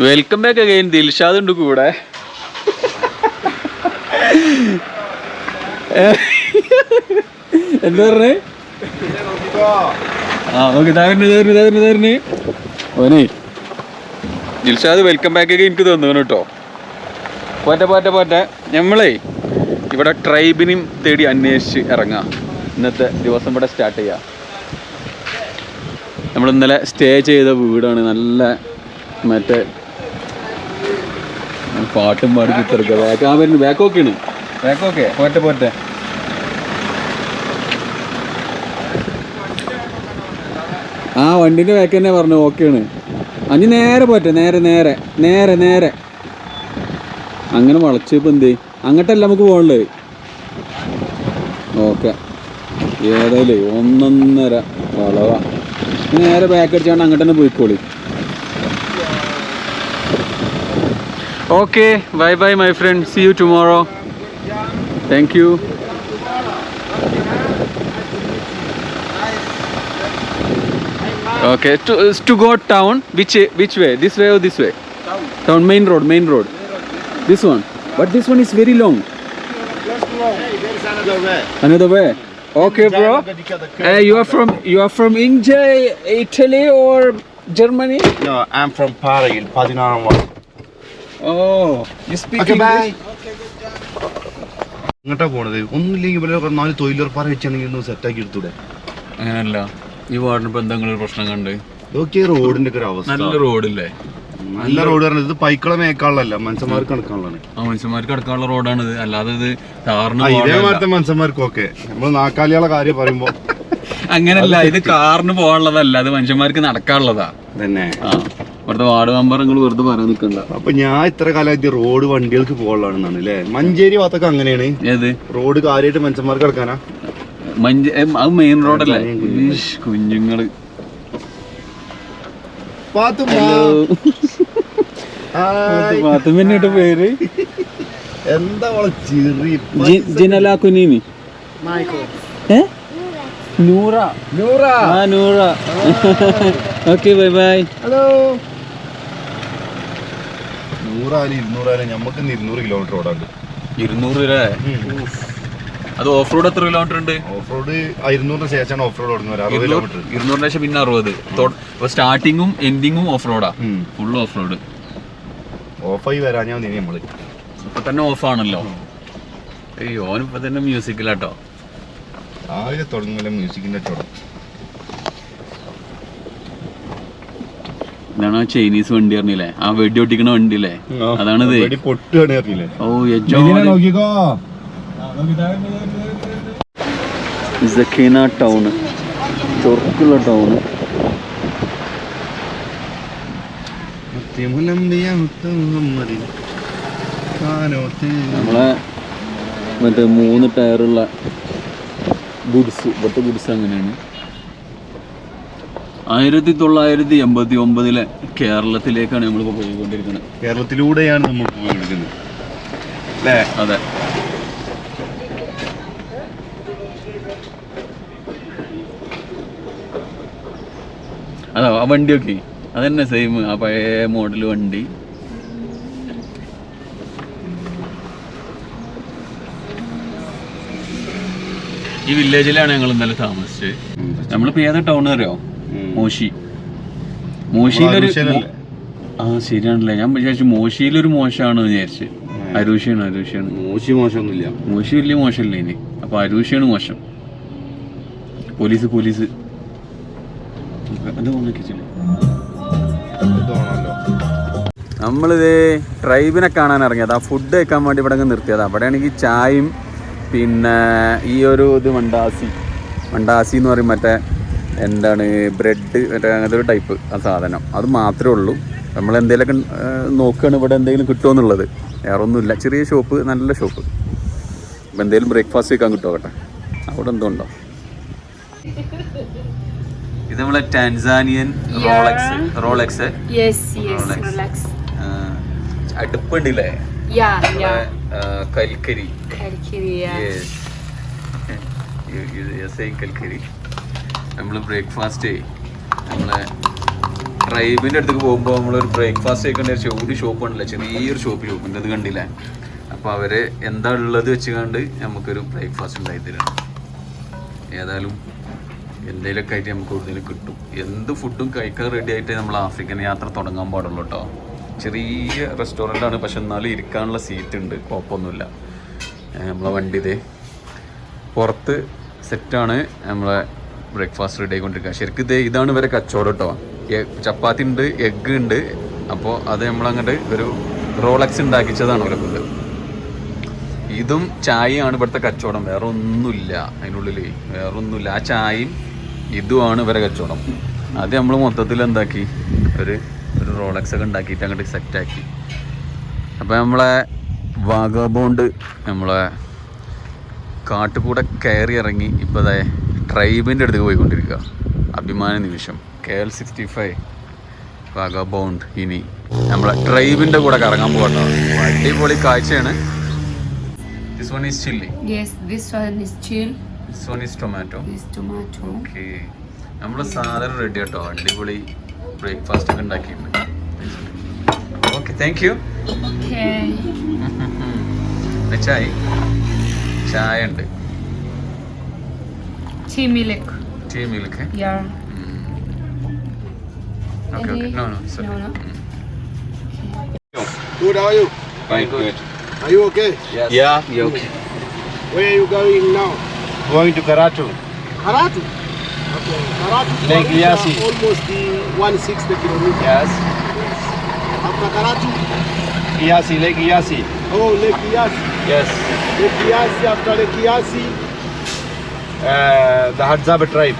Welcome back again Dilshad ഉണ്ട് കൂടെ. എന്താ പറഞ്ഞേ? ആ നോക്കി ഓനെ. ദിൽഷാദ് വെൽക്കം ബാക്ക് ഒക്കെ എനിക്ക് തോന്നുന്നു കേട്ടോ. പോറ്റ പോറ്റ പോറ്റ നമ്മളേ ഇവിടെ ട്രൈബിനും തേടി അന്വേഷിച്ച് ഇറങ്ങാം. ഇന്നത്തെ ദിവസം ഇവിടെ സ്റ്റാർട്ട് ചെയ്യാം. നമ്മൾ ഇന്നലെ സ്റ്റേ ചെയ്ത വീടാണ്. നല്ല മറ്റേ പാട്ടും പാടി ചിത്രം ബാക്ക് ആ വരുന്നു ബാക്ക് ബാക്കോക്കെ പോറ്റെ പോറ്റെ ആ വണ്ടിന്റെ ബാക്ക് തന്നെ പറഞ്ഞു ഓക്കെയാണ് അഞ്ഞ് നേരെ പോറ്റെ നേരെ നേരെ നേരെ നേരെ. അങ്ങനെ വളച്ച് ഇപ്പം എന്തേ അങ്ങോട്ടല്ല നമുക്ക് പോകണ്ടേ? ഓക്കെ ഏതായാലും ഒന്നൊന്നര വളവാ. നേരെ ബാക്ക് അടിച്ചാണ്ട് അങ്ങോട്ട് തന്നെ പോയിക്കോളി. Okay bye bye my friend see you tomorrow thank you Okay, to, uh, to go town, which which way? This way or this way? Town, main road, main road. This one. But this one is very long. There is another way. Another way. Okay, bro. Uh, you are from you are from India, Italy or Germany? No, I'm from Paril, Padinaram. Oh, you speak English? ഇങ്ങോട്ടാ പോണത്. ഒന്നുമില്ലെങ്കിൽ ഇവിടെ നാല് തൊഴിലുറപ്പാറ വെച്ചാണെങ്കിൽ ഒന്ന് സെറ്റാക്കി എടുത്തൂടെ? അങ്ങനല്ല. ഈ വാർഡിന് പ്രശ്നം കണ്ട്? ഇതൊക്കെ റോഡിന്റെ ഒക്കെ ഒരു അവസ്ഥ. നല്ല റോഡില്ലേ? നല്ല റോഡ് പറഞ്ഞത് ഇത് പൈക്കളെ മേക്കാളല്ല മനുഷ്യന്മാർക്ക് കണക്കാനുള്ളതാണ് ആ മനുഷ്യന്മാർക്ക് അടക്കാനുള്ള റോഡാണിത് അല്ലാതെ ഇത് പോകാനുള്ള- മനുഷ്യന്മാർക്കൊക്കെ നമ്മൾ നാക്കാലികളെ കാര്യം പറയുമ്പോ. അങ്ങനല്ല ഇത് കാറിന് പോകാനുള്ളതല്ല അത് മനുഷ്യന്മാർക്ക് നടക്കാനുള്ളതാ. തന്നെ. ആ. ഇവിടുത്തെ വാർഡ് മെമ്പർ നിങ്ങൾ വെറുതെ പറയാൻ നിൽക്കണ്ട അപ്പൊ ഞാൻ ഇത്ര കാലമായിട്ട് റോഡ് വണ്ടികൾക്ക് പോകാനുള്ളതാണെന്നാണ് അല്ലേ? മഞ്ചേരി ഭാഗത്തൊക്കെ അങ്ങനെയാണ്. ഏത്? റോഡ് കാര്യമായിട്ട് മനുഷ്യന്മാർക്ക് കിടക്കാനാ? മഞ്ച അത് മെയിൻ റോഡല്ലേ കുഞ്ഞുങ്ങൾ. പാത്തുമ്മന്റെ പേര്? എന്താ ചിറി ജിനല കുനീനി ഏ? നൂറ. നൂറ. ആ Noora. Okay bye bye. Hello. നൂറായാലും ഇരുന്നൂറായാലും നമുക്ക് ഇരുന്നൂറ് കിലോമീറ്റർ ഓടാണ്ട് ഇരുന്നൂറ് അല്ലേ അത് ഓഫ് റോഡ് എത്ര കിലോമീറ്റർ ഉണ്ട്? ഓഫ് റോഡ് ഇരുന്നൂറിന് ശേഷമാണ് ഓഫ് റോഡ് ഓടുന്നത് കിലോമീറ്റർ ഇരുന്നൂറിന് ശേഷം പിന്നെ അറുപത്. സ്റ്റാർട്ടിങ്ങും എൻഡിങ്ങും ഓഫ് റോഡാ ഫുൾ ഓഫ് റോഡ് ഓഫായി ഞാൻ മതി നമ്മൾ. ഇപ്പൊ തന്നെ ഓഫ് ആണല്ലോ അയ്യോ ഓനിപ്പോ തന്നെ മ്യൂസിക്കിലാട്ടോ രാവിലെ തുടങ്ങുമല്ലോ മ്യൂസിക്കിന്റെ ചോടം ഇതാണ് ആ ചൈനീസ് വണ്ടി പറഞ്ഞില്ലേ? ആ വെടി ഒട്ടിക്കണ അതാണിത്. ഓ യജോ. നോക്കിക്കോ. സക്കീന ടൗൺ ചൊറുക്കുള്ള ടൗണ്. നമ്മളെ മറ്റേ മൂന്ന് ടയറുള്ള ഗുഡ്സ് ഇവിടുത്തെ ഗുഡ്സ് അങ്ങനെയാണ്. ആയിരത്തി തൊള്ളായിരത്തി എൺപത്തി ഒമ്പതിലെ കേരളത്തിലേക്കാണ് നമ്മളിപ്പോൾ പോയിക്കൊണ്ടിരിക്കുന്നത്. കേരളത്തിലൂടെയാണ് നമ്മൾ പോയിക്കൊണ്ടിരിക്കുന്നത്. അല്ലേ? അതെ. അതാ ആ വണ്ടിയൊക്കെ. അതന്നെ സെയിം ആ പഴയ മോഡൽ വണ്ടി. ഈ വില്ലേജിലാണ് ഞങ്ങൾ ഇന്നലെ താമസിച്ചത്. നമ്മളിപ്പോ ഏത് ടൗൺ അറിയോ? മോശി. മോശിയിലൊരു? ആ ശരിയാണല്ലേ. ഞാൻ വിചാരിച്ചു മോശിയിലൊരു മോശമാണ് വിചാരിച്ചു. അരൂഷിയാണ് അരൂഷിയാണ്. മോശി മോശമൊന്നുമില്ല. മോശി വലിയ മോശമല്ലേ ഇനി? അപ്പൊ അരൂഷിയാണ് മോശം. Police police. നമ്മളിത് ട്രൈബിനെ കാണാൻ ഇറങ്ങിയത് ആ ഫുഡ് കഴിക്കാൻ വേണ്ടി ഇവിടെ നിർത്തിയതാ. അവിടെ ആണെങ്കിൽ ചായയും പിന്നെ ഈ ഒരു ഇത് മണ്ടാസി. മണ്ടാസി എന്ന് പറയും മറ്റേ എന്താണ് ബ്രെഡ് മറ്റേ അങ്ങനത്തെ ഒരു ടൈപ്പ് ആ സാധനം അത് മാത്രമേ ഉള്ളൂ നമ്മൾ എന്തെങ്കിലുമൊക്കെ നോക്കുകയാണ് ഇവിടെ എന്തെങ്കിലും കിട്ടുമോ എന്നുള്ളത് വേറെ ഒന്നുമില്ല ചെറിയ ഷോപ്പ് നല്ല ഷോപ്പ് അപ്പം എന്തെങ്കിലും ബ്രേക്ക്ഫാസ്റ്റ് വയ്ക്കാൻ കിട്ടുമോ കേട്ടെ അവിടെ എന്തോ ഉണ്ടോ ഇത് നമ്മളെ ടാൻസാനിയൻ റോളക്സ് റോളക്സ് relax. അടുപ്പുണ്ടല്ലേ കൽക്കരി. കൽക്കരി. കൽക്കരി നമ്മൾ ബ്രേക്ക്ഫാസ്റ്റ് നമ്മളെ ട്രൈബിന്റെ അടുത്തേക്ക് പോകുമ്പോൾ നമ്മളൊരു ബ്രേക്ക്ഫാസ്റ്റ് കഴിക്കേണ്ട ഒരു ഒരു ഷോപ്പ് ഉണ്ടല്ലോ ചെറിയൊരു ഷോപ്പ് ഷോപ്പിന്റെ അത് കണ്ടില്ല? അപ്പോൾ അവർ എന്താ ഉള്ളത് വെച്ച് കണ്ട് നമുക്കൊരു ബ്രേക്ക്ഫാസ്റ്റ് ഉണ്ടായി തരാം ഏതായാലും എന്തെങ്കിലുമൊക്കെ ആയിട്ട് നമുക്ക് കൂടുതൽ കിട്ടും. എന്ത് ഫുഡും കഴിക്കാൻ റെഡി ആയിട്ട് നമ്മൾ ആഫ്രിക്കൻ യാത്ര തുടങ്ങാൻ പാടുള്ളൂ കേട്ടോ ചെറിയ റെസ്റ്റോറന്റ് ആണ് പക്ഷെ എന്നാലും ഇരിക്കാനുള്ള സീറ്റ് ഉണ്ട് കുഴപ്പമൊന്നുമില്ല നമ്മളെ വണ്ടി ഇതേ പുറത്ത് സെറ്റാണ് നമ്മളെ ബ്രേക്ക്ഫാസ്റ്റ് റെഡി ആയിക്കൊണ്ടിരിക്കുക. ശരിക്കും ഇത് ഇതാണ് ഇവരെ കച്ചവടം കേട്ടോ. ചപ്പാത്തി ഉണ്ട് എഗ്ഗ് ഉണ്ട്. അപ്പോൾ അത് നമ്മളങ്ങോട്ട് ഒരു റോളക്സ് ഉണ്ടാക്കിച്ചതാണ് അവരെ കൊണ്ട് ഇതും ചായയാണ് ഇവിടുത്തെ കച്ചവടം. വേറെ ഒന്നുമില്ല അതിനുള്ളിൽ വേറെ ഒന്നുമില്ല ആ ചായയും ഇതുമാണ് ഇവരെ കച്ചവടം. അത് നമ്മൾ മൊത്തത്തിൽ എന്താക്കി? ഒരു ഒരു റോളക്സ് ഒക്കെ ഉണ്ടാക്കിയിട്ട് അങ്ങോട്ട് സെറ്റാക്കി അപ്പോൾ നമ്മളെ വാഗബോണ്ട് നമ്മളെ കാട്ടുകൂടെ കയറി ഇറങ്ങി. ഇപ്പോൾ ട്രൈബിന്റെ അടുത്തേക്ക് പോയിക്കൊണ്ടിരിക്കുക. അഭിമാന നിമിഷം. K L sixty five vagabond ഇനി നമ്മളെ ട്രൈബിന്റെ കൂടെ കറങ്ങാൻ പോകട്ടോ അടിപൊളി കാഴ്ചയാണ്. This one is chilli yes this one is chill this one is tomato. Okay നമ്മൾ സാധനം റെഡി കേട്ടോ അടിപൊളി ബ്രേക്ക്ഫാസ്റ്റ് ഒക്കെ ഉണ്ടാക്കിയിട്ടുണ്ട്. Okay thank you. ചായ. ചായ ഉണ്ട്. tea milk. Tea milk, eh? Yeah. Mm. Okay, okay. No, no, sorry. No, no. Mm. Good, how are you? Fine, good. Are you okay? Yes. Yeah, you okay. Where are you going now? Going to Karatu. Karatu? Okay. Karatu to Lake Yasi. almost the 160 kilometers. Yes. yes. After Karatu? Yasi, Lake Yasi. Oh, Lake Yasi. Yes. Lake Yasi, after Lake Yasi, uh, the Hadzaba tribe.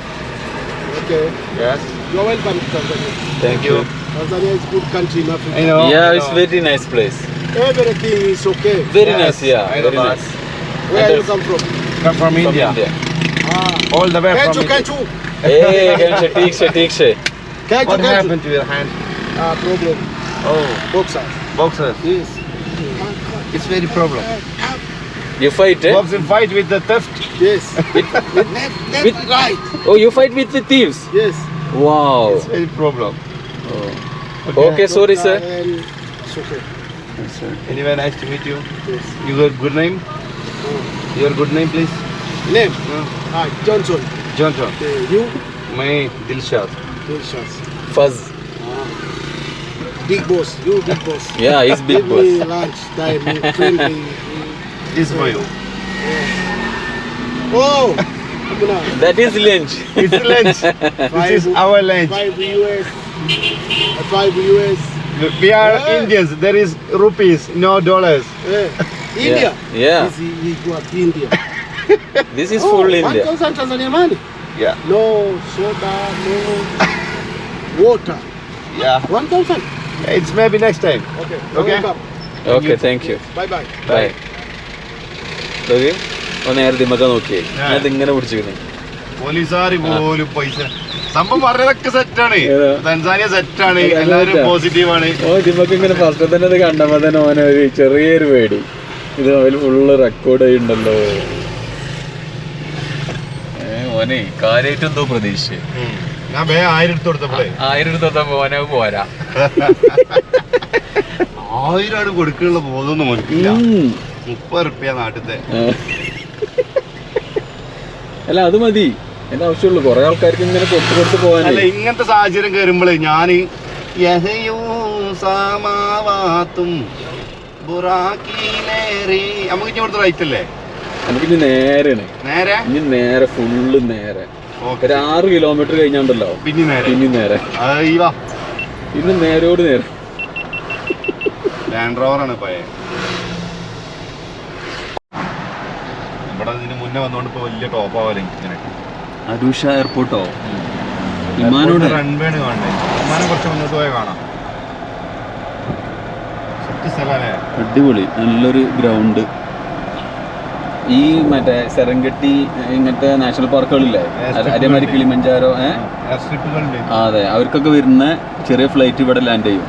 Okay. Yes. You're welcome to Tanzania. Thank you. Tanzania is a good country in Africa. I know. Yeah, I know. it's very nice place. Everything is okay. Very yes, nice, yeah. Very nice. nice. Where do you come from? Come from, from India. India. Ah. All the way can't from you, India. Can't you? Hey, can't you, Can you? Can't what you, happened to your hand? Ah, problem. Oh. Boxers. Boxers? Yes. It's very problem. You fight, eh? Boxers fight with the theft. Yes. With, with, Left, left, With- right. oh, you fight with the thieves? Yes. Wow. It's very problem. Okay, sorry, sir. And it's okay. Anyway, nice to meet you. Yes. You got good name? Your good name, please. Name? Uh, Ah, Johnson. Johnson. Okay. You? My Dilshad. Delicious. Fuzz. Big boss. You big boss. Yeah, he's big Give boss. me lunch time. friendly. This for you. Oh! That is lunch. It's lunch. this is our lunch. Five US. Five US. We are Yeah. Indians. There is rupees, no dollars. Eh, India. Yeah. This is, he go up India. This is oh, full India. 1,000 Tanzania money. Yeah. No soda, no water. Yeah. 1,000. It's maybe next time. Okay. Okay. Okay, thank you. Bye bye. Bye. നേരെ ദിമ്മക്ക നോക്കിയേ. അത് ഇങ്ങനെ പിടിച്ചിരുന്നു പോലീസുകാർ പോലും പൈസ. സംഭവം പറഞ്ഞതൊക്കെ സെറ്റാണ്? തൻസാനിയ സെറ്റാണ് എല്ലാവരും ഏതാ? പോസിറ്റീവ് ആണ്. ഓ ദിമ്മക്ക് ഇങ്ങനെ ഫസ്റ്റ് തന്നെ അത് കണ്ടപ്പോ തന്നെ ഓനെ ഒരു ചെറിയൊരു പേടി. ഇത് അവർ ഫുള്ള് റെക്കോർഡ് ചെയ്യുന്നുണ്ടല്ലോ ഉണ്ടല്ലോ. ഓനെ കാര്യമായിട്ട് എന്തോ പ്രതീക്ഷ ഞാൻ വേ ആയിരം എടുത്ത് കൊടുത്തപ്പോഴേ ആയിരം എടുത്തപ്പോ ഓനെ പോരാ. ആയിരമാണ് കൊടുക്കാനുള്ള ബോധമൊന്നും മനസ്സില്ല. മുപ്പത് റുപ്യ നാട്ടിലത്തെ അല്ല അത് മതി. എന്റെ ആവശ്യമുള്ളൂ. കുറെ ആൾക്കാർക്ക് ഇങ്ങനെ കൊടുത്തു കൊടുത്ത് അല്ല പോകാനേ ഇങ്ങനത്തെ സാഹചര്യം കയറുമ്പോഴേ ബുറാക്കിലേറി നമുക്ക് ഇനി ഇവിടുത്തെ റൈറ്റ് അല്ലേ? നമുക്ക് ഇനി നേരെയാണ് നേരെ? ഇനി നേരെ ഫുള്ള് നേരെ. ഒരു ആറ് കിലോമീറ്റർ കഴിഞ്ഞാണ്ടല്ലോ. പിന്നെ നേരെ. പിന്നെ നേരെ. ഇന്ന് നേരോട് നേരെ. ലാൻഡ് റോവറാണ് പഴയ ഇവിടെ വന്നുകൊണ്ട് ഇപ്പോൾ വലിയ ടോപ്പ് ആവല്ലേ ഇങ്ങനെ അരുഷ എയർപോർട്ടോ വിമാനോട്? റൺവേ ആണ് കാണണ്ടേ? വിമാനം കുറച്ച് മുന്നോട്ട് പോയാൽ കാണാം. അടിപൊളി. നല്ലൊരു ഗ്രൗണ്ട് ഈ മറ്റേ സെറങ്കട്ടി ഇങ്ങനത്തെ നാഷണൽ പാർക്കുകളില്ലേ അതേമാതിരി കിളിമഞ്ചാരോ അതെ. അവർക്കൊക്കെ വരുന്ന ചെറിയ ഫ്ലൈറ്റ് ഇവിടെ ലാൻഡ് ചെയ്യും.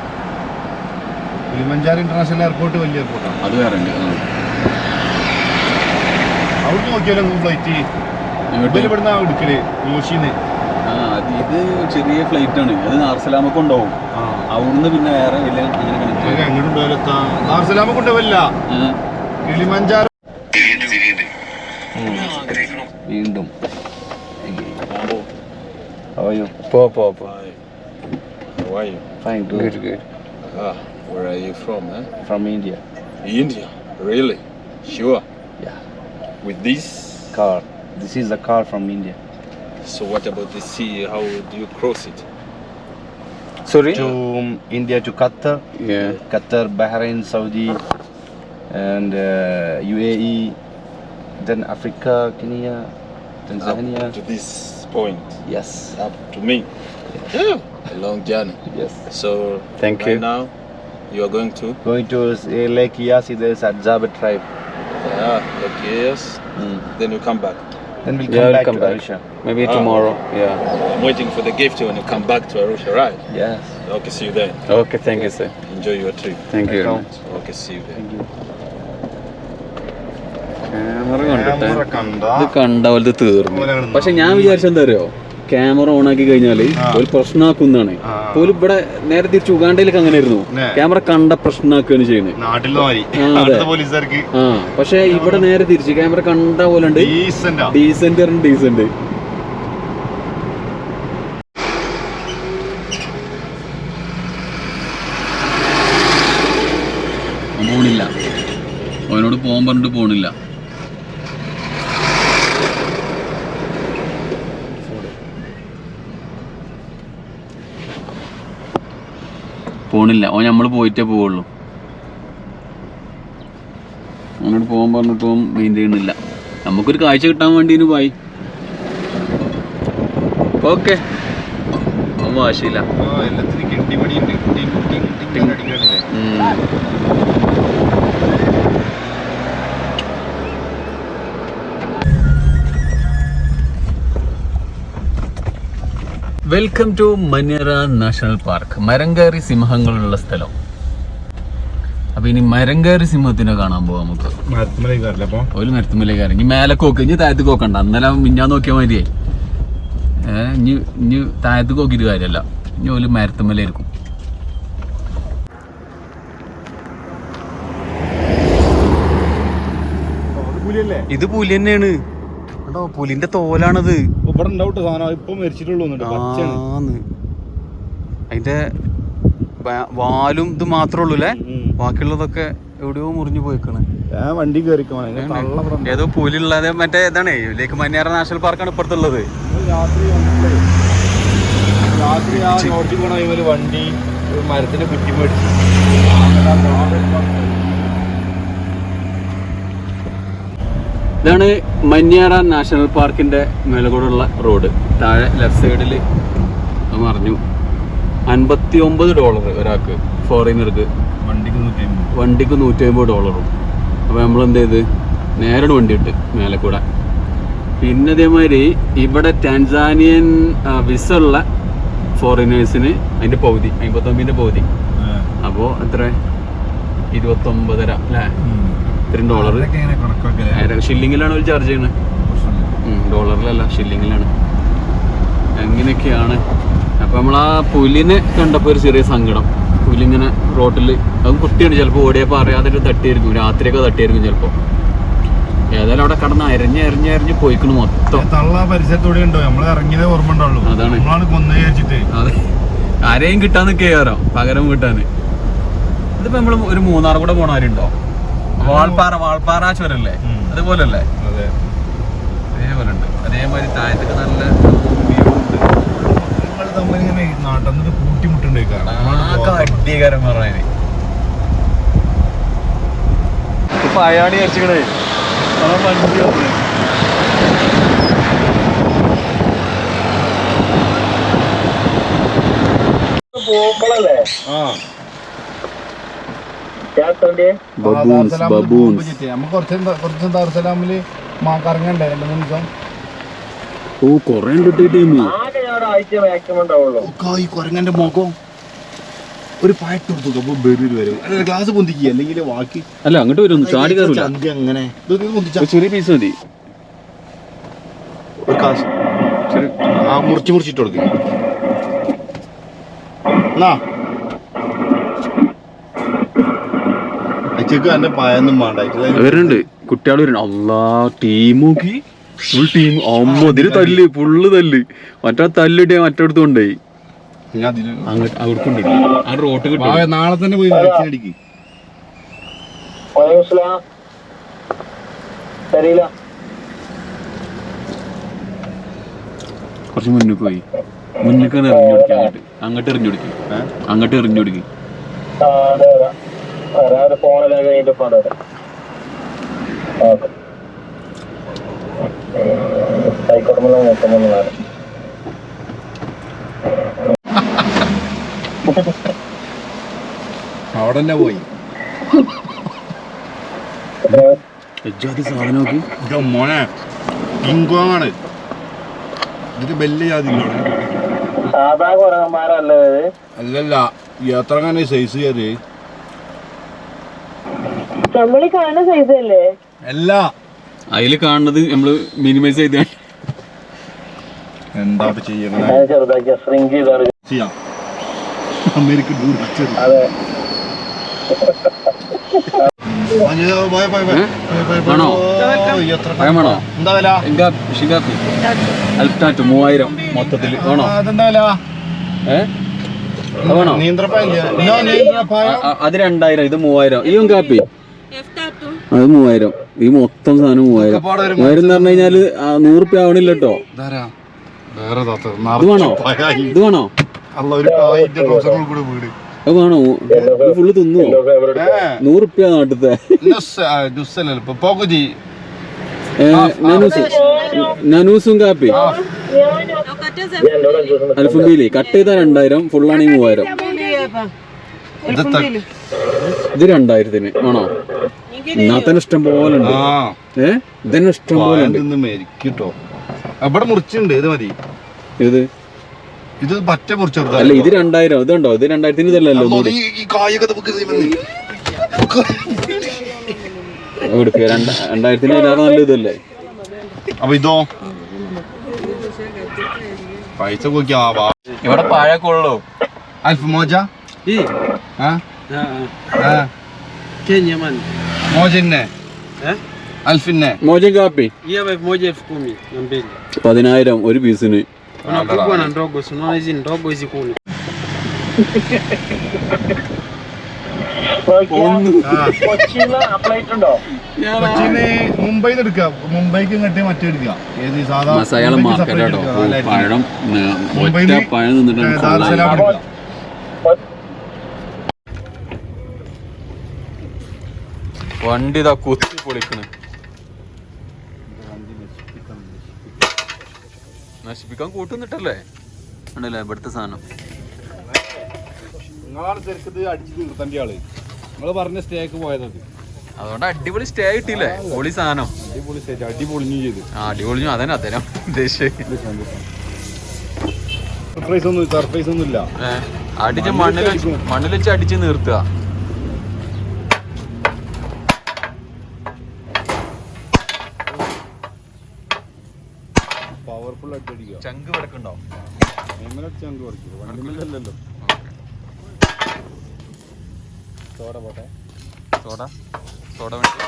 കിളിമഞ്ചാർ ഇന്റർനാഷണൽ എയർപോർട്ട് വലിയ എയർപോർട്ടാണ് അത് വേറെ ഉണ്ട്. അവിടെ നോക്കിയാലോ ഫ്ലൈറ്റ്? ഇവിടുന്ന് എടുക്കൽ മൂഷിന്ന് ആ ഇത് ചെറിയ ഫ്ലൈറ്റ് ആണ് അത് നാർസലാമൊക്കെ ഉണ്ടാവും അവിടുന്ന് പിന്നെ വേറെ വലിയ അങ്ങനെ കണക്ട് എങ്ങോട്ടും കൊണ്ടുപോയില്ല കിളിമഞ്ചാറ് വീണ്ടും How are you? പോ പോ പോ How are you? Fine, good. Good good Ah, where are you from, eh? From India. India. Really? Sure. Yeah. With this? Car. This is a car from India. So what about the sea? How do you cross it? Sorry? To um, India to Qatar, Qatar, Bahrain, Saudi, and uh, UAE, then Africa, Kenya, Tanzania. Uh, to this point Yes. up to me Yeah. a long journey Yes. so Thank right you. now you are going to Going to uh, Lake Yasi, there's a Zabet tribe. Yeah like yes Mm. then you come back Then we'll come Yeah, back we'll come to back. Arusha. Maybe Ah. tomorrow. Yeah. I'm waiting for the gift when you come back to Arusha right Yes. okay see you then Okay, thank you, sir. enjoy your trip Thank you. very much. okay see you then Thank you. Camera കണ്ടിട്ട് Camera കണ്ടാ? ഇത് കണ്ട പോലത്തെ തീർന്നു പക്ഷെ ഞാൻ വിചാരിച്ചെന്താ അറിയോ camera on ആക്കി കഴിഞ്ഞാൽ ഒരു പ്രശ്നമാക്കുന്നതാണ്. പോലും ഇവിടെ നേരെ തിരിച്ച് ഉഗാണ്ടയിലൊക്കെ അങ്ങനെ ആയിരുന്നു ക്യാമറ കണ്ട പ്രശ്നമാക്കുകയാണ് ചെയ്യുന്നത്. ആ, പക്ഷെ ഇവിടെ നേരെ തിരിച്ച് ക്യാമറ കണ്ട പോലെ ഉണ്ട്. ഡീസന്റാ. Decent decent. പോണില്ല. അവനോട് പോകാൻ പറഞ്ഞിട്ട് പോണില്ല. പോണില്ല ഓൻ നമ്മൾ പോയിട്ടേ പോവുള്ളൂ. അങ്ങോട്ട് പോകാൻ പറഞ്ഞിട്ടും മെയിൻ ചെയ്യണില്ല. നമുക്കൊരു കാഴ്ച കിട്ടാൻ വേണ്ടി പോയി. ഓക്കെ. ഒന്നും വാശിയില്ല. എല്ലാത്തിനും കിണ്ടിമണിയുണ്ട് welcome to Manyara national park മരങ്കേറി സിംഹങ്ങളുള്ള സ്ഥലം. അപ്പൊ ഇനി മരങ്കേറി സിംഹത്തിനെ കാണാൻ പോവാം നമുക്ക്. ഒരു മരത്തുമലേ ഒരു ഇനി മേലെ കോക്ക് ഇനി താഴത്ത് കോക്കണ്ട. അന്നലെ മിഞ്ഞാൻ നോക്കിയാൽ മതിയേ ഏഹ് ഇനി ഇനി താഴത്ത് കോക്കിയിട്ട് കാര്യമല്ല ഇനി ഒരു മരത്തുമല ഇരിക്കും ഇത് പുലി തന്നെയാണ്. കേട്ടോ പുലിന്റെ തോലാണത്. ഇവിടെ ഉണ്ടാവട്ടെ സാധനം. ഇപ്പൊ മരിച്ചിട്ടുള്ളൂ പച്ചയാണ് ആന്ന്. അതിന്റെ വാലും ഇത് മാത്രമേ ഉള്ളൂ അല്ലേ ബാക്കിയുള്ളതൊക്കെ എവിടെയോ മുറിഞ്ഞു പോയിക്കണ്. വണ്ടി ഏതോ പുലി ഉള്ളത് മറ്റേ ഇതാണ് ലേക്ക് മഞ്ഞാറ നാഷണൽ പാർക്കാണ് ഇപ്പുറത്തുള്ളത്. രാത്രി വണ്ടി മരത്തിന്റെ കുറ്റി മേടിച്ചു ഇതാണ് മഞ്ഞാറ നാഷണൽ പാർക്കിന്റെ മേലകൂടുള്ള റോഡ്. താഴെ ലെഫ്റ്റ് സൈഡിൽ മറിഞ്ഞു. അൻപത്തി ഒമ്പത് ഡോളർ ഒരാൾക്ക് ഫോറിനർക്ക്. വണ്ടിക്ക് നൂറ്റി വണ്ടിക്ക് നൂറ്റി അമ്പത് ഡോളറും. അപ്പോൾ നമ്മൾ എന്ത് ചെയ്ത്? നേരെ വണ്ടി ഇട്ട് മേലെ കൂടെ പിന്നെ അതേമാതിരി ഇവിടെ ടാൻസാനിയൻ വിസ ഉള്ള ഫോറിനേഴ്സിന് അതിന്റെ പകുതി അമ്പത്തൊമ്പതിന്റെ പകുതി അപ്പോൾ എത്ര ഇരുപത്തൊമ്പതര അല്ലേ? ഇത്രയും ഡോളർ? ഷില്ലിങ്ങിലാണ് ഒരു ചാർജ് ചെയ്യുന്നത് ഡോളറിലല്ല ഷില്ലിങ്ങിലാണ് അങ്ങനെയൊക്കെയാണ്. അപ്പം നമ്മൾ ആ പുലിനെ കണ്ടപ്പോൾ ഒരു ചെറിയ സങ്കടം. പുലിങ്ങനെ റോട്ടിൽ അതും കുട്ടിയാണ്. ചിലപ്പോൾ ഓടിയപ്പോൾ അറിയാതെ ഒരു തട്ടിയായിരിക്കും രാത്രിയൊക്കെ തട്ടിയായിരിക്കും ചിലപ്പോൾ ഏതായാലും അവിടെ കടന്ന് അരഞ്ഞ് അരഞ്ഞ് അരഞ്ഞ് പോയിക്കണു മൊത്തം. തള്ള പരിസരത്തോടെ ഉണ്ടോ? നമ്മൾ ഇറങ്ങിയതേ ഓർമ്മ ഉണ്ടാവുള്ളൂ. അതാണ്. നമ്മളാണ് കൊന്നു വിചാരിച്ചിട്ട്. അതെ. ആരെയും കിട്ടാൻ നിൽക്കുകയാറോ പകരം കിട്ടാന് ഇതിപ്പോ നമ്മൾ ഒരു മൂന്നാർ കൂടെ പോണവരുണ്ടോ വാൾപ്പാറ വാൾപ്പാറ ചുരല്ലേ. അതുപോലല്ലേ? അതെ. അതേപോലെ ഉണ്ട് അതേമാതിരി താഴത്തേക്ക് നല്ല വ്യൂ ഉണ്ട് നിങ്ങൾ അടിയകാരം ഇപ്പൊ അയാളി വണ്ടി വന്ന് ആ ബബൂൺസ് ബബൂൺസ് നമുക്ക് കുറച്ച് എന്താ- കുറച്ച് ദാർസലാമിൽ കറങ്ങണ്ടേ രണ്ട് മൂന്ന് ദിവസം? ഓ കൊറേ കുരങ്ങന്റെ മുഖം ഒരു പായട്ട് കൊടുത്തു അപ്പൊ ബെറിൽ വരും ഗ്ലാസ് പൊന്തിക്കുക അല്ലെങ്കിൽ ബാക്കി അല്ല അങ്ങോട്ട് വരും ചാടി ചന്തി അങ്ങനെ. ചെറിയ പീസ് മതി. മുറിച്ച് മുറിച്ചിട്ട് കൊടുക്ക്. എന്നാ പായൊന്നും വേണ്ട വരുന്നുണ്ട്. കുട്ടികൾ വരുന്നുണ്ട്. അല്ലാ ടീം നോക്കി. ഫുൾ ടീം അമ്മ ഇതിൽ തല്ല് ഫുള്ള് തല്ല്. മറ്റേ തല്ലിട്ട് മറ്റടുത്ത് കൊണ്ടുപോയി. ഞാൻ അതിന് അങ്ങോട്ട് ആ റോട്ട് കിട്ടി. നാളെ തന്നെ പോയി വാക്സിൻ അടിക്ക്. കുറച്ച് മുന്നിൽ പോയി. മുന്നിലേക്ക് എറിഞ്ഞു കൊടുക്കുക അങ്ങോട്ട്. അങ്ങോട്ട് എറിഞ്ഞു കൊടുക്കും അങ്ങോട്ട് എറിഞ്ഞു കൊടുക്കും അവിടെ തന്നെ പോയി. മോനെ കിങ്കോങ് ഇത് വലിയ ജാതി അല്ലല്ല എത്ര സൈസ് കയറി നമ്മളീ കാണുന്ന സൈസ് അല്ലേ? അല്ല. അതിൽ കാണുന്നത് നമ്മൾ മിനിമൈസ് ചെയ്ത് എന്താ ചെയ്യുന്നത് ചെയ്താണ്. ചെയ്യാം. ആണോ? വേണോ? എന്താ വില? ഷിഗാപ്പി അൽറ്റാറ്റ് മൂവായിരം മൊത്തത്തിൽ വേണോ? അതെന്താ വില? ഏ? അത് വേണോ? അത് രണ്ടായിരം ഇത് മൂവായിരം. ഈ കാപ്പി അത് മൂവായിരം. ഈ മൊത്തം സാധനം മൂവായിരം. മൂവായിരം എന്ന് പറഞ്ഞു കഴിഞ്ഞാൽ നൂറുപ്യ നൂറ് ആവണില്ല കേട്ടോ ഇത് വേണോ? ഇത് വേണോ? ഒരു കായിന്റെ ട്രൗസറിൽ കൂടെ വീട്. അത് വേണോ? ഫുള്ള് തിന്നു? നൂറുപ്യ ഏ, നനൂസ്. കാപ്പി. അൽഫുബീലി. കട്ട് ചെയ്താൽ രണ്ടായിരം. ഫുള്ളാണെങ്കിൽ മൂവായിരം. ഇത് രണ്ടായിരത്തിന്. ആണോ തന്നെ ഇഷ്ടം പോലെ ഉണ്ട് ഏ? ഇതന്നെ ഇഷ്ടം പോലെ ഉണ്ട് മേരിക്കിട്ടോ. അവിടെ മുറിച്ചുണ്ട് ഇത് മതി. ഇത്? ഇത് പറ്റ അല്ല ഇത് രണ്ടായിരം ഇത് കണ്ടോ? ഇത് രണ്ടായിരത്തിന് ഇതല്ലല്ലോ എടുക്കുക രണ്ടായിരത്തിന് നല്ല ഇതല്ലേ? അപ്പൊ ഇതോ? പൈസ ഇവിടെ പഴക്കുള്ളൂ ഉള്ളൂ അൽഫ് മോജ? ഈ. ആ. ആ. Kenya man. മോജന്നെ Eh? അൽഫിന്നെ മോചൻ കാപ്പി Hii hapa elfu moja elfu kumi na mbili. പതിനായിരം ഒരു പീസിന് Kuna kubwa na ndogo, si unaona hizi ndogo hizi kuni. കൊച്ചിന് മുംബൈന്ന് എടുക്കുക മുംബൈക്ക് ഇങ്ങോട്ട് മറ്റേ എടുക്കുക ഏത് സാധാ മസാല മാർക്കറ്റ് കേട്ടോ. പഴം ന- ഒറ്റ പഴം നിന്നിട്ട് ഏ, ദാറുസലാം വണ്ടി ഇതാ കുത്തി പൊളിക്കണ്. നശിപ്പിക്കാൻ കൂട്ടുന്നിട്ടല്ലേ? ഉണ്ടല്ലേ ഇവിടുത്തെ സാധനം? നിങ്ങളാണ് ശരിക്കും ഇത് അടിച്ച് തീർത്തേണ്ട ആൾ. നിങ്ങൾ പറഞ്ഞ സ്റ്റേക്ക് പോയതത് അതുകൊണ്ട് അടിപൊളി സ്റ്റേ കിട്ടിയില്ലേ പൊളി സാധനം. അടിപൊളി സ്റ്റേറ്റ് അടിപൊളിഞ്ഞു ചെയ്ത്. ആ അതന്നെ അതരം ഉദ്ദേശിച്ചത്. സർപ്രൈസ് ഒന്നും സർപ്രൈസ് ഒന്നും ഇല്ല അടിച്ച് മണ്ണിൽ മണ്ണിൽ വെച്ച് അടിച്ച് നിർത്തുക. അടിക്കുക ചങ്ക് വടക്കുണ്ടോ എങ്ങനെ ചങ്ക് കുറയ്ക്കും വണ്ടിമല്ലല്ലോ സോഡ പോട്ടെ. സോഡ. സോഡ വേണ്ടി.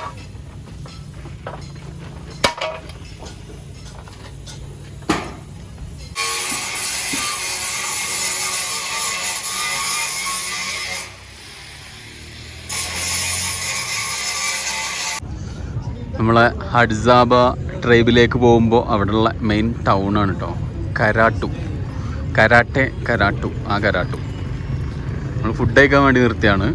നമ്മളെ ഹഡ്സാബ ട്രൈബിലേക്ക് പോകുമ്പോൾ അവിടെയുള്ള മെയിൻ ടൗൺ ആണ് കേട്ടോ കരാട്ടു. Karate Karatu. ആ കരാട്ടു. നമ്മൾ ഫുഡ് കഴിക്കാൻ വേണ്ടി നിർത്തിയാണ്.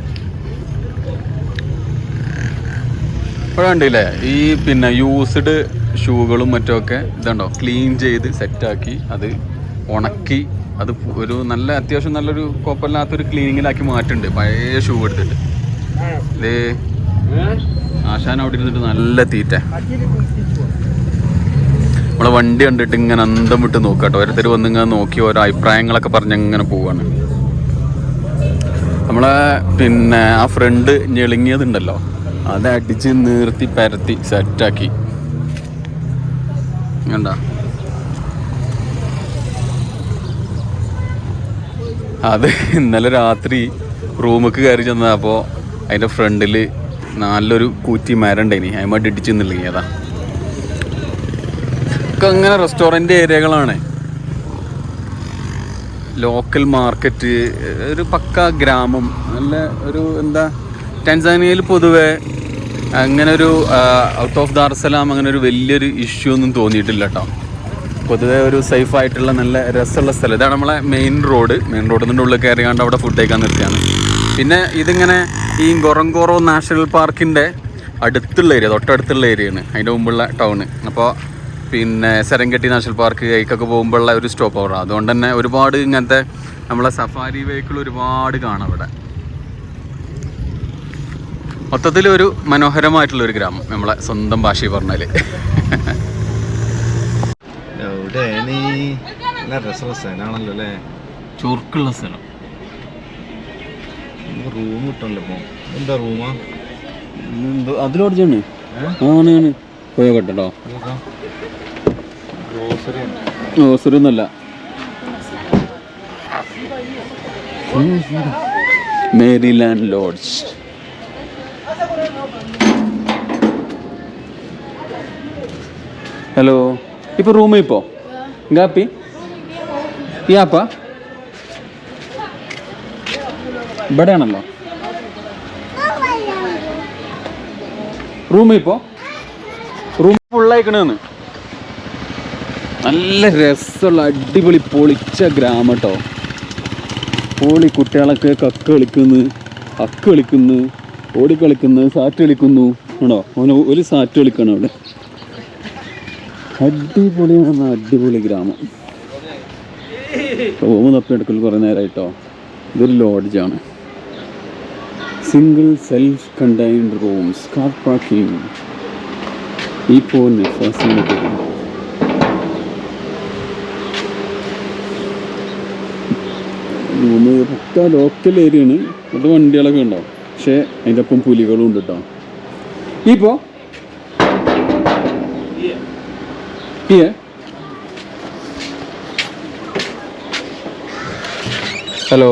ഇവിടെ കണ്ടില്ലേ? ഈ പിന്നെ യൂസ്ഡ് ഷൂകളും മറ്റുമൊക്കെ ഇതുണ്ടോ? ക്ലീൻ ചെയ്ത് സെറ്റാക്കി അത് ഉണക്കി അത് ഒരു നല്ല അത്യാവശ്യം നല്ലൊരു കുഴപ്പമില്ലാത്തൊരു ക്ലീനിങ്ങിലാക്കി മാറ്റുന്നുണ്ട് പഴയ ഷൂ എടുത്തിട്ട്. ഇത് ആശാൻ അവിടെ ഇരുന്നിട്ട് നല്ല തീറ്റ. നമ്മളെ വണ്ടി കണ്ടിട്ട് ഇങ്ങനെ അന്തം വിട്ട് നോക്കാട്ടോ ഓരോരുത്തർ വന്ന് ഇങ്ങനെ നോക്കി ഓരോ അഭിപ്രായങ്ങളൊക്കെ പറഞ്ഞ് ഇങ്ങനെ പോവാണ്. നമ്മളെ പിന്നെ ആ ഫ്രണ്ട് ഞെളിങ്ങിയതുണ്ടല്ലോ. അത് അടിച്ച് നീർത്തി പരത്തി സെറ്റാക്കി കണ്ട? അത് ഇന്നലെ രാത്രി റൂമിക്ക് കയറി ചെന്നപ്പോൾ അതിന്റെ ഫ്രണ്ടിൽ നല്ലൊരു കൂറ്റി മരണ്ടേനി അതിമായിട്ട് ഇടിച്ച് നിന്നില്ലെങ്കിൽ ഒക്കെ അങ്ങനെ റെസ്റ്റോറന്റ് ഏരിയകളാണ്? ലോക്കൽ മാർക്കറ്റ് ഒരു പക്ക ഗ്രാമം നല്ല ഒരു എന്താ ടാൻസാനിയയിൽ പൊതുവെ അങ്ങനെ ഒരു ഔട്ട് ഓഫ് ദാർസലാം അങ്ങനെ ഒരു വലിയൊരു ഇഷ്യൂ ഒന്നും തോന്നിയിട്ടില്ല കേട്ടോ പൊതുവെ ഒരു സേഫ് ആയിട്ടുള്ള നല്ല രസമുള്ള സ്ഥലം. ഇതാണ് നമ്മളെ മെയിൻ റോഡ് മെയിൻ റോഡിൽ നിന്ന് ഉള്ളിൽ കയറി കണ്ട് അവിടെ ഫുഡ് കഴിക്കാൻ നിർത്തിയാണ്. പിന്നെ ഇതിങ്ങനെ ഈ ഗൊറങ്കോറോ നാഷണൽ പാർക്കിന്റെ അടുത്തുള്ള ഏരിയ തൊട്ടടുത്തുള്ള ഏരിയയാണ് അതിന്റെ മുമ്പുള്ള ടൗണ് അപ്പോൾ പിന്നെ സെരങ്കട്ടി നാഷണൽ പാർക്ക് കൈക്കൊക്കെ പോകുമ്പോഴുള്ള ഒരു സ്റ്റോപ്പ് ഓവർ അതുകൊണ്ട് തന്നെ ഒരുപാട് ഇങ്ങനത്തെ നമ്മളെ സഫാരി വെഹിക്കിൾ ഒരുപാട് കാണാം അവിടെ. മൊത്തത്തിൽ ഒരു മനോഹരമായിട്ടുള്ള ഒരു ഗ്രാമം നമ്മളെ സ്വന്തം ഭാഷയിൽ പറഞ്ഞാൽ എവിടെയാണ് നല്ല രസമുള്ള സ്ഥലമാണല്ലോ അല്ലേ? ചുരുക്കുള്ള സ്ഥലം. റൂം കിട്ടണല്ലോ ഇപ്പൊ? എന്താ റൂമാ? അതിലോട് ചെയ്യണേ ആണ് പോയോട്ടെ കേട്ടോ. ഓസറി ഒന്നല്ല മേരിലാൻഡ് ലോഡ്ജ് ഹലോ ഇപ്പോൾ റൂം ഇപ്പോ ഗാപ്പി? യാപ്പ ഇവിടെ ആണല്ലോ റൂം ഇപ്പോ? റൂം ഫുള്ളായിക്കണെന്ന് നല്ല രസമുള്ള അടിപൊളി പൊളിച്ച ഗ്രാമം കേട്ടോ പൊളി കുട്ടികളൊക്കെ കക്ക് കളിക്കുന്നു അക്ക് കളിക്കുന്നു ഓടിക്കളിക്കുന്നു സാറ്റ് കളിക്കുന്നു. ആണോ? അവന് ഒരു സാറ്റ് കളിക്കണം അവിടെ. അടിപൊളി അടിപൊളി ഗ്രാമം. റൂം തപ്പിയെടുക്കൽ കുറേ നേരമായിട്ടോ ഇതൊരു ലോഡ്ജാണ് single self contained rooms car parking ഈ പോകുന്നു ഫാസിലിറ്റി മൂന്ന് പക്ക ലോക്കൽ ഏരിയയാണ് ഇവിടെ വണ്ടികളൊക്കെ ഉണ്ടാവും. പക്ഷേ അതിന്റെ ഒപ്പം പുലികളും ഉണ്ട് കേട്ടോ ഇപ്പോ ഈ ഹലോ.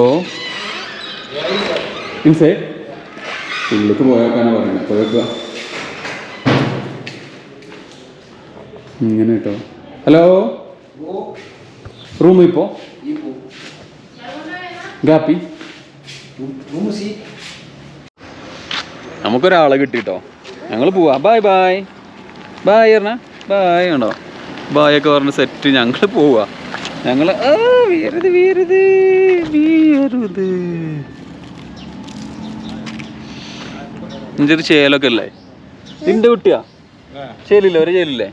മീൻസേ ഉള്ളിലേക്ക് പോയേക്കാണ് പറയുന്നത് പോയേക്കുക ഇങ്ങനെ കേട്ടോ. ഹലോ. റൂം ഇപ്പോ ഗാപ്പി നമുക്കൊരാളെ കിട്ടിട്ടോ. ഞങ്ങൾ പോവാ. ബായ് ബായ് ബായ് പറഞ്ഞ ബായ് ഉണ്ടോ ബായ് ഒക്കെ പറഞ്ഞ സെറ്റ് ഞങ്ങൾ പോവാ. ഞങ്ങൾ വീരത് ഇഞ്ചൊരു ചേലൊക്കെ അല്ലേ നിന്റെ കുട്ടിയാ? ചേലില്ലേ? ഒരു ചേലില്ലേ?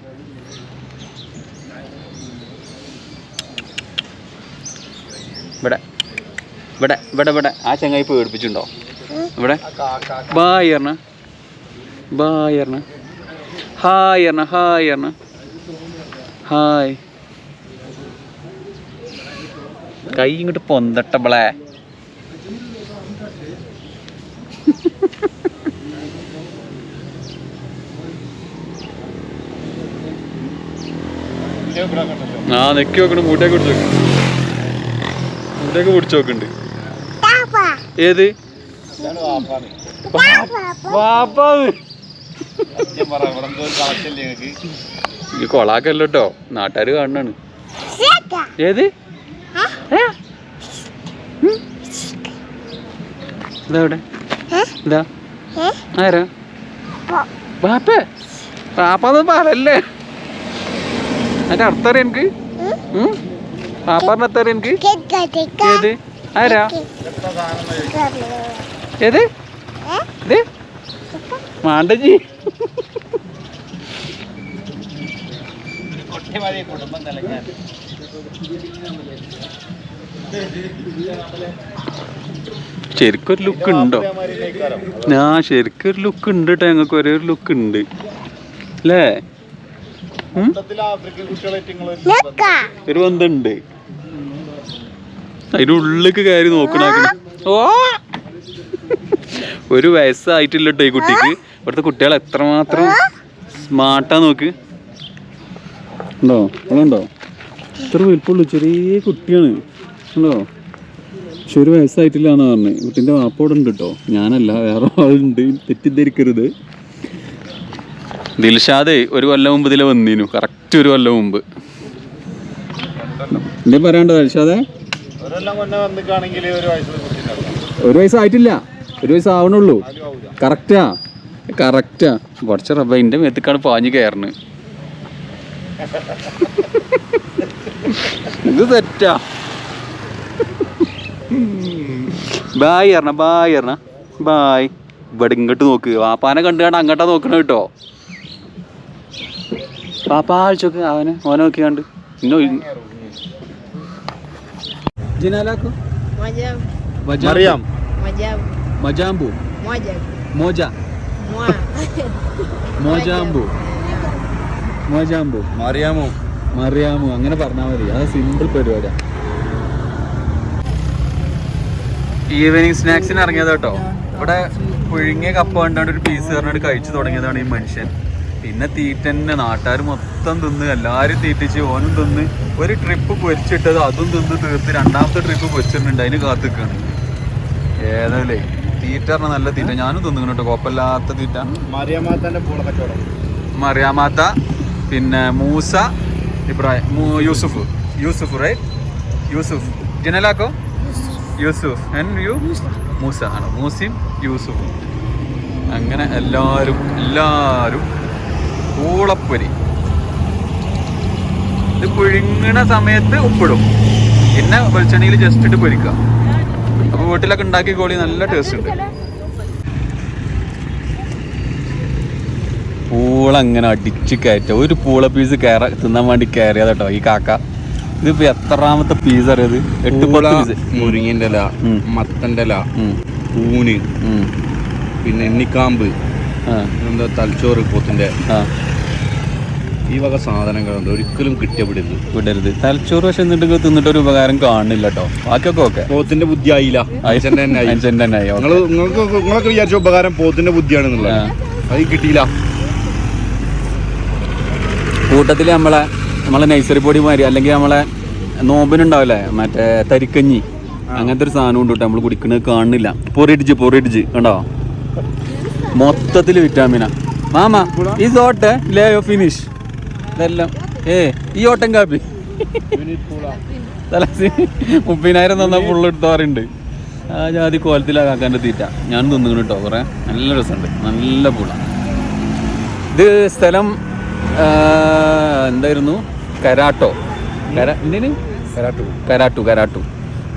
ഇവിടെ. ഇവിടെ ഇവിടെ ഇവിടെ. ആ ചങ്ങായി പേടിപ്പിച്ചിട്ടുണ്ടോ? ഇവിടെ. ബായ് പറഞ്ഞ ബായ് പറഞ്ഞ ഹായ് പറഞ്ഞ ഹായ് പറഞ്ഞ ഹായ്. കൈ ഇങ്ങോട്ട് പൊന്തട്ടബളേ ആ നെക്കി നോക്കണം കൂട്ടേക്ക് പിടിച്ചു നോക്കണം കൂട്ടേക്ക് പിടിച്ചു നോക്കുന്നുണ്ട് ഏത്? കൊളാക്കല്ലോട്ടോ ഈ കൊളാക്കല്ലോ കേട്ടോ നാട്ടുകാർ കാണണാണ്. ഏത്? ഏ? ഉം? ഇതാ ഇവിടെ. ഇതാ. ആരാ? ബാപ്പേ പാപ്പാന്ന് പറയല്ലേ. അതിന്റെ അർത്ഥം അറിയാം എനിക്ക് പാപ്പാറിന്റെ അർത്ഥം അറിയാം എനിക്ക് ഏത്? ആരാ? ഏത്? ഇത്? മാണ്ടജി. ശരിക്കൊരു ലുക്ക് ഉണ്ടോ? ആ ശരിക്കൊരു ലുക്ക് ഉണ്ട് കേട്ടോ ഞങ്ങൾക്ക് ഒരേ ഒരു ലുക്ക് ഉണ്ട്. അല്ലേ? ഒരു ബന്ധമുണ്ട് അതിന്റെ ഉള്ളിലേക്ക് കയറി നോക്കണാക്കണ ഓ! ഒരു വയസ്സായിട്ടില്ല ഈ കുട്ടിക്ക്. ഇവിടുത്തെ കുട്ടികൾ എത്രമാത്രം സ്മാർട്ടാ നോക്ക്. ഉണ്ടോ? ഉണ്ടോ? ഇത്ര വലിപ്പുള്ളൂ ചെറിയ കുട്ടിയാണ്. ഉണ്ടോ? പക്ഷെ ഒരു വയസ്സായിട്ടില്ല എന്നാ പറഞ്ഞത് കുട്ടിന്റെ വാപ്പോടുണ്ട് കേട്ടോ ഞാനല്ല വേറെ ആളുണ്ട്. തെറ്റിദ്ധരിക്കരുത്. ദിൽഷാദേ ഒരു കൊല്ലം മുമ്പ് ഇതിലെ വന്നീനു. കറക്റ്റ് ഒരു കൊല്ലം മുമ്പ്. എന്തേ പറയാണ്ടോ ദിൽഷാദേ? ഒരു വയസ്സായിട്ടില്ല ഒരു വയസ്സാവണുള്ളൂ കറക്റ്റാ. കറക്റ്റാ. കുറച്ച് റബ്ബ എന്റെ മേത്തേക്കാണ് പാഞ്ഞു കയറണ് ഇത് തെറ്റാ. ബായ് പറഞ്ഞ ബായ് പറഞ്ഞ ബായ്. ഇവിടെ ഇങ്ങോട്ട് നോക്ക്. വാപ്പാനെ കണ്ടു കണ്ട് അങ്ങോട്ടാ നോക്കണ കേട്ടോ. പാപ്പാ അഴിച്ചോക്ക് അവനെ ഓനെ നോക്കി കണ്ട് ഇന്നോ ജിനാലാക്കോ Moja, അറിയാം moja, മജാമ്പു moja, മോജ moa. മോജാമ്പു മോജാമ്പു അറിയാമോ മറിയാമു അങ്ങനെ പറഞ്ഞാൽ മതി അത് സിമ്പിൾ പരിപാടിയാണ് ഈവനിങ് സ്നാക്സിന് ഇറങ്ങിയത് കേട്ടോ ഇവിടെ പുഴുങ്ങിയ കപ്പ കണ്ടാണ്ട് ഒരു പീസ് പറഞ്ഞിട്ട് കഴിച്ചു തുടങ്ങിയതാണ് ഈ മനുഷ്യൻ. പിന്നെ തീറ്റന്നെ നാട്ടുകാർ മൊത്തം തിന്ന് എല്ലാവരും തീറ്റിച്ച് ഓനും തിന്ന്. ഒരു ട്രിപ്പ് പൊരിച്ചിട്ടത് അതും തിന്ന് തീർത്ത് രണ്ടാമത്തെ ട്രിപ്പ് പൊരിച്ചിട്ടുണ്ട് അതിന് കാത്തിക്കാണ്. ഏതല്ലേ തീറ്റ പറഞ്ഞാൽ നല്ല തീറ്റ. ഞാനും തിന്നു കേട്ടോ കുഴപ്പമില്ലാത്ത തീറ്റ. മറിയാമാത്തന്റെ പൂള കച്ചവടം. മറിയാമാത്ത പിന്നെ Musa Ibrahim Yusuf. Yusuf right Yusuf. ജനലാക്കോ? Yusuf. And you Musa. ആണ്? മൂസിം യൂസുഫും. അങ്ങനെ എല്ലാവരും എല്ലാവരും പൂളപ്പൊരി. ഇത് പുഴുങ്ങണ സമയത്ത് ഉപ്പിടും. പിന്നെ വെളിച്ചെണ്ണയിൽ ജസ്റ്റ് ഇട്ട് പൊരിക്കുക. അപ്പോൾ വീട്ടിലൊക്കെ ഉണ്ടാക്കി കോളി നല്ല ടേസ്റ്റ് ഉണ്ട്. പൂള അങ്ങനെ അടിച്ച് കയറ്റ. ഒരു പൂള പീസ് കയറ തിന്നാൻ വേണ്ടി കയറിയതാ കേട്ടോ ഈ കാക്ക. ഇതിപ്പോ എത്രാമത്തെ പീസ് അറിയത് എട്ട് പത്ത് പീസ് മുരിങ്ങിന്റെ ഇല മത്തന്റെ ഇല ഊന് പിന്നെ എണ്ണിക്കാമ്പ്. എന്താ തലച്ചോറ് പോത്തിന്റെ ഈ വക സാധനങ്ങളുണ്ട് ഒരിക്കലും കിട്ടിയപ്പെടരുത് വിടരുത്. തലച്ചോറ് പക്ഷെ എന്നിട്ട് തിന്നിട്ട് ഒരു ഉപകാരം കാണില്ല കേട്ടോ ബാക്കിയൊക്കെ ഓക്കെ. പോത്തിന്റെ ബുദ്ധി ആയില്ല. നിങ്ങളൊക്കെ വിചാരിച്ച ഉപകാരം പോത്തിന്റെ ബുദ്ധിയാണെന്നുള്ളത്. അത് കിട്ടിയില്ല. കൂട്ടത്തിൽ നമ്മളെ നമ്മളെ നൈസറി പൊടി മാതിരി അല്ലെങ്കിൽ നമ്മളെ നോമ്പിനുണ്ടാവില്ലേ? മറ്റേ തരിക്കഞ്ഞി. അങ്ങനത്തെ ഒരു സാധനം ഉണ്ട് കേട്ടോ നമ്മൾ കുടിക്കുന്നത് കാണുന്നില്ല പൊറിയിടിച്ച് പൊറിയിടിച്ച് കണ്ടോ? മൊത്തത്തിൽ വിറ്റാമിനാ മാമ ഈ ലേ ലേയോ ഫിനിഷ് ഇതെല്ലാം. ഏ ഈ ഓട്ടം കാപ്പി. തലസി മുപ്പതിനായിരം തന്നാൽ ഫുള്ള് എടുത്തവാറുണ്ട് ആ ജാതി കോലത്തിലാക്കാന്റെ തീറ്റ. ഞാൻ തിന്നുകൊണ്ട് കേട്ടോ കുറേ. നല്ല രസമുണ്ട്. നല്ല പൂള. ഇത് സ്ഥലം എന്തായിരുന്നു? കരാട്ടോ. കര എന്തിന്? കരാട്ടു. Karatu Karatu.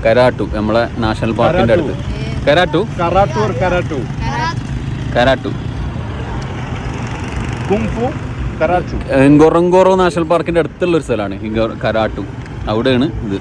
കരാട്ടു. നമ്മളെ നാഷണൽ പാർക്കിന്റെ അടുത്ത്. Karatu? കറാട്ടൂർ Karatu. Karatu. Kung fu national പാർക്കിന്റെ അടുത്തുള്ള ഒരു സ്ഥലമാണ്. കരാട്ടു. അവിടെയാണ് ഇത്.